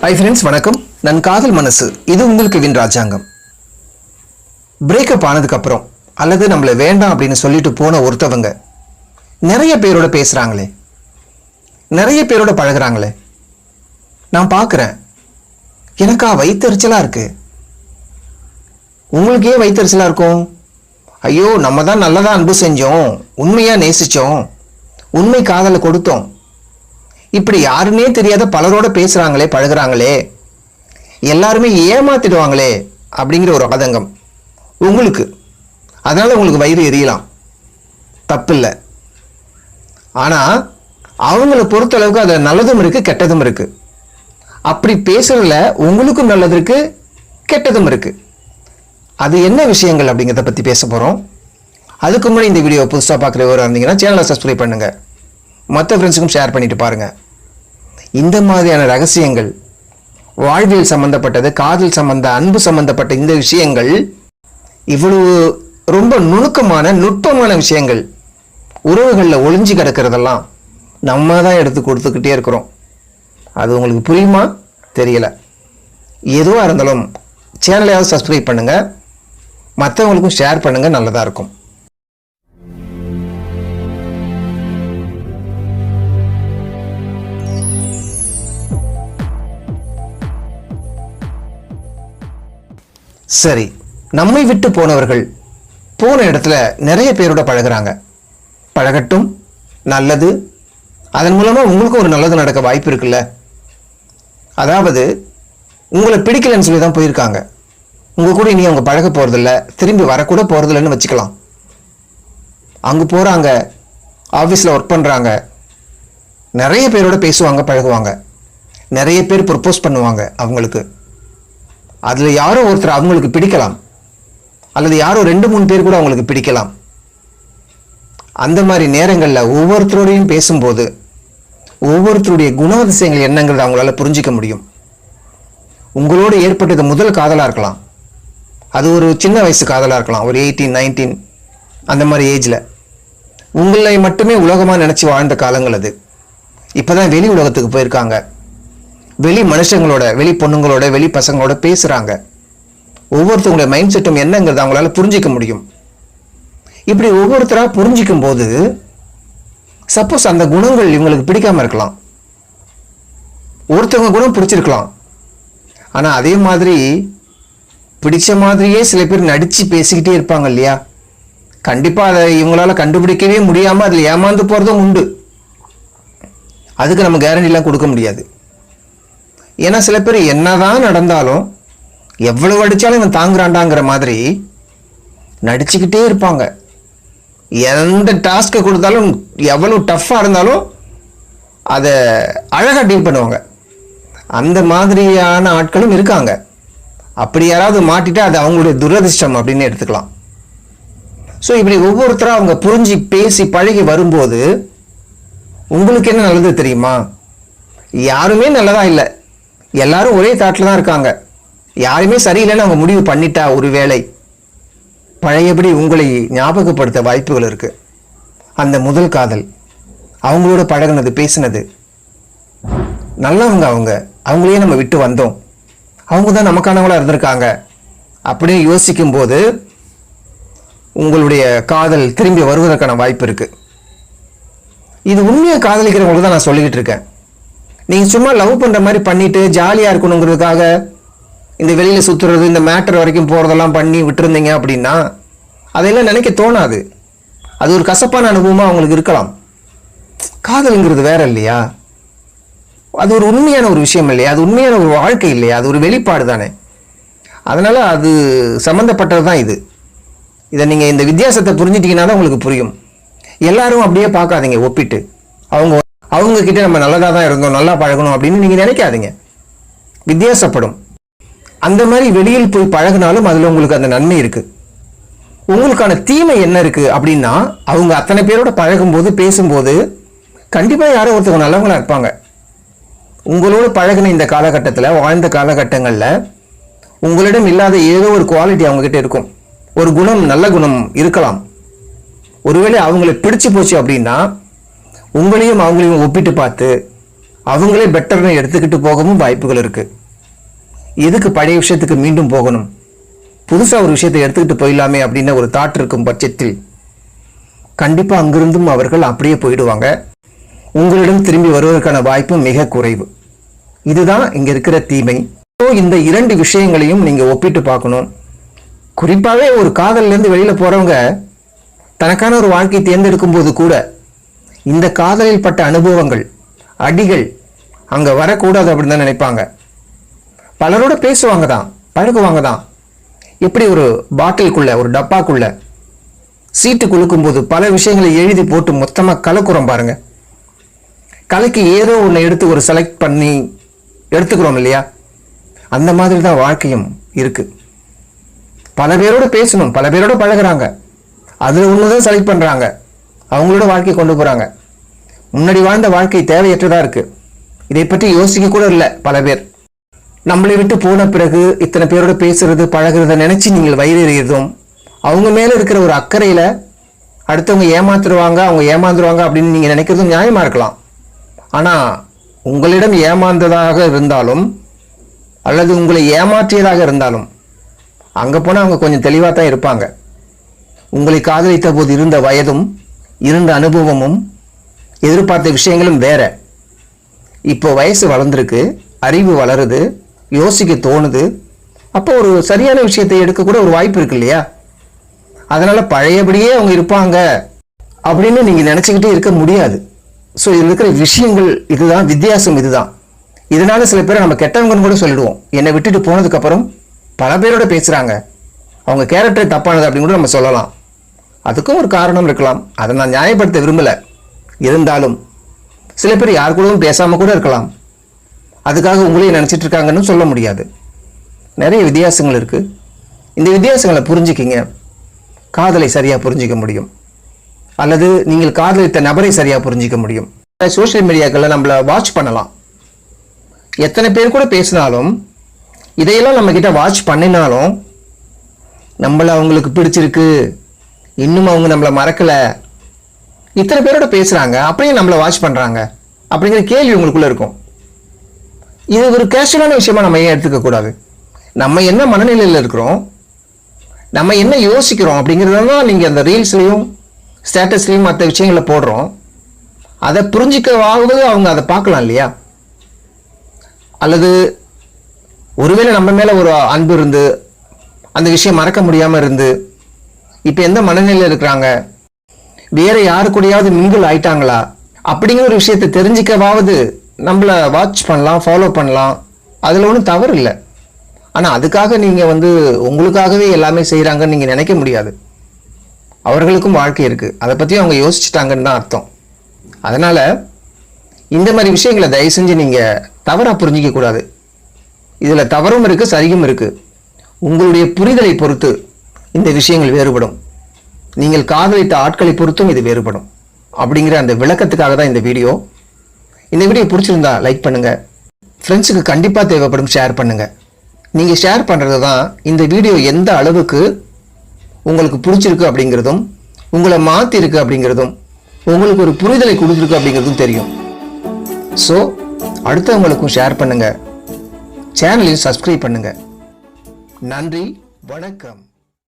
Hi friends வணக்கம். நான் காதல் மனசு. இது உங்களுக்கு வின் ராஜாங்கம். பிரேக்கப் ஆனதுக்கப்புறம் அல்லது நம்மளை வேண்டாம் அப்படின்னு சொல்லிட்டு போன ஒருத்தவங்க நிறைய பேரோட பேசுகிறாங்களே நிறைய பேரோட பழகுறாங்களே. நான் பார்க்குறேன் எனக்கா வைத்தறிச்சலாக இருக்கு. உங்களுக்கே வைத்தறிச்சலாக இருக்கும். ஐயோ நம்ம தான் நல்லதாக அன்பு செஞ்சோம். உண்மையாக நேசித்தோம் உண்மை காதலை கொடுத்தோம். இப்படி யாருன்னே தெரியாத பலரோட பேசுகிறாங்களே பழகுறாங்களே. எல்லாருமே ஏமாத்திடுவாங்களே அப்படிங்கிற ஒரு ஆதங்கம் உங்களுக்கு. அதனால் உங்களுக்கு வயிறு எரியலாம். தப்பில்லை. ஆனால் அவங்கள பொறுத்தளவுக்கு அதில் நல்லதும் இருக்குது கெட்டதும் இருக்குது அப்படி பேசுறதுல உங்களுக்கும் நல்லது இருக்குது கெட்டதும் இருக்குது அது என்ன விஷயங்கள் அப்படிங்கிறத பற்றி பேச போகிறோம் அதுக்கு முன்னாடி இந்த வீடியோ புதுசாக பார்க்குற ஒரு இருந்தீங்கன்னா சேனலை சப்ஸ்கிரைப் பண்ணுங்கள் மற்ற ஃப்ரெண்ட்ஸுக்கும் ஷேர் பண்ணிவிட்டு பாருங்கள் இந்த மாதிரியான ரகசியங்கள் வாழ்வியல் சம்பந்தப்பட்டது காதல் சம்பந்த அன்பு சம்பந்தப்பட்ட இந்த விஷயங்கள் இவ்வளவு ரொம்ப நுணுக்கமான நுட்பமான விஷயங்கள் உறவுகளில் ஒளிஞ்சு கிடக்கிறதெல்லாம் நம்ம தான் எடுத்து கொடுத்துக்கிட்டே இருக்கிறோம். அது உங்களுக்கு புரியுமா? தெரியல. எதுவாக இருந்தாலும் சேனலையாவது சப்ஸ்கிரைப் பண்ணுங்கள் மற்றவங்களுக்கும் ஷேர் பண்ணுங்கள் நல்லதாக இருக்கும். சரி நம்மை விட்டு போனவர்கள் போன இடத்துல நிறைய பேரோட பழகுறாங்க. பழகட்டும் நல்லது. அதன் மூலமாக உங்களுக்கும் ஒரு நல்லது நடக்க வாய்ப்பு இருக்குல்ல. அதாவது உங்களை பிடிக்கலன்னு சொல்லி தான் போயிருக்காங்க. உங்கள் கூட இனி அவங்க பழக போகிறதில்ல திரும்பி வரக்கூட போகிறதில்லன்னு வச்சுக்கலாம். அங்கே போகிறாங்க ஆஃபீஸில் ஒர்க் பண்ணுறாங்க நிறைய பேரோட பேசுவாங்க பழகுவாங்க. நிறைய பேர் ப்ரப்போஸ் பண்ணுவாங்க அவங்களுக்கு. அதில் யாரோ ஒருத்தர் அவங்களுக்கு பிடிக்கலாம். அல்லது யாரோ ரெண்டு மூணு பேர் கூட அவங்களுக்கு பிடிக்கலாம். அந்த மாதிரி நேரங்களில் ஒவ்வொருத்தரோடையும் பேசும்போது ஒவ்வொருத்தருடைய குணாதிசயங்கள் என்னங்கிறத அவங்களால புரிஞ்சிக்க முடியும். உங்களோட ஏற்பட்டது முதல் காதலாக இருக்கலாம். அது ஒரு சின்ன வயசு காதலாக இருக்கலாம். ஒரு எயிட்டீன் நைன்டீன் அந்த மாதிரி ஏஜில் உங்களை மட்டுமே உலகமாக நினச்சி வாழ்ந்த காலங்கள் அது. இப்போ தான் வெளி உலகத்துக்கு போயிருக்காங்க. வெளி மனுஷங்களோட வெளி பொண்ணுங்களோட வெளி பசங்களோட பேசுகிறாங்க ஒவ்வொருத்தவங்களுடைய மைண்ட் செட்டும் என்னங்கிறத அவங்களால புரிஞ்சிக்க முடியும். இப்படி ஒவ்வொருத்தராக புரிஞ்சிக்கும் போது சப்போஸ் அந்த குணங்கள் இவங்களுக்கு பிடிக்காம இருக்கலாம். ஒருத்தவங்க குணம் பிடிச்சிருக்கலாம். ஆனால் அதே மாதிரி பிடிச்ச மாதிரியே சில பேர் நடித்து பேசிக்கிட்டே இருப்பாங்க இல்லையா? கண்டிப்பாக அதை இவங்களால கண்டுபிடிக்கவே முடியாமல் அதில் ஏமாந்து போகிறதும் உண்டு. அதுக்கு நம்ம கேரண்டிலாம் கொடுக்க முடியாது. ஏன்னா சில பேர் என்னதான் நடந்தாலும் எவ்வளவு அடித்தாலும் இவன் தாங்குறாண்டாங்கிற மாதிரி நடிச்சுக்கிட்டே இருப்பாங்க. எந்த டாஸ்க்கை கொடுத்தாலும் எவ்வளோ டஃப்பாக இருந்தாலும் அதை அழகாக டீல் பண்ணுவாங்க. அந்த மாதிரியான ஆட்களும் இருக்காங்க. அப்படி யாராவது மாட்டிட்டா அது அவங்களுடைய துரதிர்ஷ்டம் அப்படின்னு எடுத்துக்கலாம். ஸோ இப்படி ஒவ்வொருத்தரும் அவங்க புரிஞ்சு பேசி பழகி வரும்போது உங்களுக்கு என்ன நல்லது தெரியுமா? யாருமே நல்லதாக இல்லை. எல்லாரும் ஒரே தாட்டில் தான் இருக்காங்க. யாருமே சரியில்லைன்னு அவங்க முடிவு பண்ணிட்டா ஒரு வேளை பழையபடி உங்களை ஞாபகப்படுத்த வாய்ப்புகள் இருக்குது அந்த முதல் காதல் அவங்களோட பழகுனது பேசினது நல்லவங்க அவங்க அவங்களையே நம்ம விட்டு வந்தோம். அவங்க தான் நமக்கானவங்களாக இருந்திருக்காங்க. அப்படின்னு யோசிக்கும் போது உங்களுடைய காதல் திரும்பி வருவதற்கான வாய்ப்பு இருக்குது இது உண்மையாக காதலிக்கிறவங்களுக்கு தான் நான் சொல்லிக்கிட்டு இருக்கேன். நீங்கள் சும்மா லவ் பண்ணுற மாதிரி பண்ணிட்டு ஜாலியாக இருக்கணுங்கிறதுக்காக இந்த வெளியில் சுற்றுறது இந்த மேட்டர் வரைக்கும் போகிறதெல்லாம் பண்ணி விட்டுருந்தீங்க அப்படின்னா அதையெல்லாம் நினைக்க தோணாது. அது ஒரு கசப்பான அனுபவமாக அவங்களுக்கு இருக்கலாம். காதலுங்கிறது வேற இல்லையா? அது ஒரு உண்மையான ஒரு விஷயம் இல்லையா? அது உண்மையான ஒரு வாழ்க்கை இல்லையா? அது ஒரு வெளிப்பாடு தானே. அதனால் அது சம்மந்தப்பட்டது தான் இது. இதை நீங்கள் இந்த வித்தியாசத்தை புரிஞ்சிட்டிங்கன்னா தான் உங்களுக்கு புரியும். எல்லாரும் அப்படியே பார்க்காதீங்க ஒப்பிட்டு. அவங்க அவங்க கிட்ட நம்ம நல்லதாக தான் இருந்தோம் நல்லா பழகணும் அப்படின்னு நீங்கள் நினைக்காதீங்க. வித்தியாசப்படும். அந்த மாதிரி வெளியில் போய் பழகினாலும் அதில் உங்களுக்கு அந்த நன்மை இருக்குது உங்களுக்கான தீமை என்ன இருக்குது அப்படின்னா அவங்க அத்தனை பேரோட பழகும்போது பேசும்போது கண்டிப்பாக யாரோ ஒருத்தவங்க நல்லவங்களாக இருப்பாங்க. உங்களோட பழகின இந்த காலகட்டத்தில் வாழ்ந்த காலகட்டங்களில் உங்களிடம் இல்லாத ஏதோ ஒரு குவாலிட்டி அவங்கக்கிட்ட இருக்கும். ஒரு குணம் நல்ல குணம் இருக்கலாம். ஒருவேளை அவங்களை பிடிச்சு போச்சு அப்படின்னா உங்களையும் அவங்களையும் ஒப்பிட்டு பார்த்து அவங்களே பெட்டர்னு எடுத்துக்கிட்டு போகவும் வாய்ப்புகள் இருக்குது எதுக்கு பழைய விஷயத்துக்கு மீண்டும் போகணும்? புதுசாக ஒரு விஷயத்தை எடுத்துக்கிட்டு போயிடலாமே அப்படின்னு ஒரு தாட் இருக்கும் பட்சத்தில் கண்டிப்பாக அங்கிருந்தும் அவர்கள் அப்படியே போயிடுவாங்க. உங்களிடம் திரும்பி வருவதற்கான வாய்ப்பு மிக குறைவு. இதுதான் இங்கே இருக்கிற தீமை. ஸோ இந்த இரண்டு விஷயங்களையும் நீங்கள் ஒப்பிட்டு பார்க்கணும். குறிப்பாகவே ஒரு காதல்லேருந்து வெளியில் போகிறவங்க தனக்கான ஒரு வாழ்க்கையை தேர்ந்தெடுக்கும் போது கூட இந்த காதலில் பட்ட அனுபவங்கள் அடிகள் அங்கே வரக்கூடாது அப்படின்னு தான் நினைப்பாங்க. பலரோட பேசுவாங்க தான் பழகுவாங்க தான் எப்படி ஒரு பாட்டிலுக்குள்ள ஒரு டப்பாக்குள்ள சீட்டு குலுக்கும்போது பல விஷயங்களை எழுதி போட்டு மொத்தமாக கலக்குறோம் பாருங்கள் கலக்கி ஏதோ ஒன்று எடுத்து ஒரு செலக்ட் பண்ணி எடுத்துக்கிறோம் இல்லையா? அந்த மாதிரி தான் வாழ்க்கையும் இருக்குது பல பேரோட பேசணும் பல பேரோட பழகுறாங்க. அதில் ஒன்று தான் செலக்ட் பண்ணுறாங்க அவங்களோட வாழ்க்கை கொண்டு போகிறாங்க முன்னாடி வாழ்ந்த வாழ்க்கை தேவையற்றதாக இருக்குது இதை பற்றி யோசிக்க கூட இல்லை பல பேர். நம்மளை விட்டு போன பிறகு இத்தனை பேரோட பேசுறது பழகிறத நினச்சி நீங்கள் வயிறெறியதும் அவங்க மேலே இருக்கிற ஒரு அக்கறையில் அடுத்தவங்க ஏமாத்துருவாங்க அவங்க ஏமாந்துருவாங்க அப்படின்னு நீங்கள் நினைக்கிறதும் நியாயமாக இருக்கலாம். ஆனால் உங்களிடம் ஏமாந்ததாக இருந்தாலும் அல்லது உங்களை ஏமாற்றியதாக இருந்தாலும் அங்கே போனால் அவங்க கொஞ்சம் தெளிவாக தான் இருப்பாங்க. உங்களை காதலித்த போது இருந்த வயதும் இருந்த அனுபவமும் எதிர்பார்த்த விஷயங்களும் வேற. இப்போ வயசு வளர்ந்துருக்கு அறிவு வளருது யோசிக்க தோணுது. அப்போ ஒரு சரியான விஷயத்தை எடுக்கக்கூட ஒரு வாய்ப்பு இருக்கு இல்லையா? அதனால் பழையபடியே அவங்க இருப்பாங்க அப்படின்னு நீங்கள் நினச்சிக்கிட்டே இருக்க முடியாது. ஸோ இதில் இருக்கிற விஷயங்கள் இதுதான் வித்தியாசம் இதுதான். இதனால சில பேரை நம்ம கெட்டவங்கன்னு கூட சொல்லிடுவோம். என்னை விட்டுட்டு போனதுக்கப்புறம் பல பேரோட பேசுகிறாங்க அவங்க கேரக்டர் தப்பானது அப்படின்னு கூட நம்ம சொல்லலாம். அதுக்கும் ஒரு காரணம் இருக்கலாம். அதை நான் நியாயப்படுத்த விரும்பலை. இருந்தாலும் சில பேர் யார் கூடவும் பேசாமல் கூட இருக்கலாம். அதுக்காக உங்களையும் நினச்சிட்டு இருக்காங்கன்னு சொல்ல முடியாது. நிறைய வித்தியாசங்கள் இருக்குது இந்த வித்தியாசங்களை புரிஞ்சுக்கிங்க. காதலை சரியாக புரிஞ்சிக்க முடியும். அல்லது நீங்கள் காதலித்த நபரை சரியாக புரிஞ்சிக்க முடியும். சோஷியல் மீடியாக்களில் நம்மளை வாட்ச் பண்ணலாம். எத்தனை பேர் கூட பேசினாலும் இதையெல்லாம் நம்ம வாட்ச் பண்ணினாலும் நம்மளை அவங்களுக்கு பிடிச்சிருக்கு. இன்னும் அவங்க நம்மளை மறக்கலை. இத்தனை பேரோட பேசுகிறாங்க அப்படியே நம்மளை வாட்ச் பண்ணுறாங்க அப்படிங்கிற கேள்வி உங்களுக்குள்ளே இருக்கும். இது ஒரு கேஷுவலான விஷயமா நம்ம ஏன் எடுத்துக்க கூடாது? நம்ம என்ன மனநிலையில் இருக்கிறோம்? நம்ம என்ன யோசிக்கிறோம்? அப்படிங்கிறது தான் நீங்கள் அந்த ரீல்ஸ்லையும் ஸ்டேட்டஸ்லையும் மற்ற விஷயங்களை போடுறோம். அதை புரிஞ்சிக்கவாவது அவங்க அதை பார்க்கலாம் இல்லையா? அல்லது ஒருவேளை நம்ம மேலே ஒரு அன்பு இருந்து அந்த விஷயம் மறக்க முடியாமல் இருந்து இப்போ எந்த மனநிலையில் இருக்கிறாங்க? வேற யாரு கூடயாவது மிங்கிள் ஆயிட்டாங்களா? அப்படிங்கிற ஒரு விஷயத்தை தெரிஞ்சிக்கவாவது நம்மளை வாட்ச் பண்ணலாம் ஃபாலோ பண்ணலாம். அதில் ஒன்றும் தவறு இல்லை. ஆனால் அதுக்காக நீங்கள் வந்து உங்களுக்காகவே எல்லாமே செய்கிறாங்கன்னு நீங்கள் நினைக்க முடியாது. அவர்களுக்கும் வாழ்க்கை இருக்குது அதை பற்றி அவங்க யோசிச்சுட்டாங்கன்னு தான் அர்த்தம். அதனால் இந்த மாதிரி விஷயங்களை தயவு செஞ்சு நீங்கள் தவறாக புரிஞ்சிக்க கூடாது. இதில் தவறும் இருக்குது சரியும் இருக்குது உங்களுடைய புரிதலை பொறுத்து இந்த விஷயங்கள் வேறுபடும். நீங்கள் காதலித்த ஆட்களை பொறுத்தும் இது வேறுபடும். அப்படிங்கிற அந்த விளக்கத்துக்காக தான் இந்த வீடியோ. இந்த வீடியோ பிடிச்சிருந்தா லைக் பண்ணுங்கள் ஃப்ரெண்ட்ஸுக்கு கண்டிப்பாக தேவைப்படும் ஷேர் பண்ணுங்கள் நீங்கள் ஷேர் பண்ணுறது தான் இந்த வீடியோ எந்த அளவுக்கு உங்களுக்கு பிடிச்சிருக்கு அப்படிங்கிறதும் உங்களை மாற்றிருக்கு அப்படிங்கிறதும் உங்களுக்கு ஒரு புரிதலை கொடுத்துருக்கு அப்படிங்கிறதும் தெரியும். ஸோ அடுத்தவங்களுக்கும் ஷேர் பண்ணுங்கள் சேனலையும் சப்ஸ்கிரைப் பண்ணுங்கள் நன்றி வணக்கம்.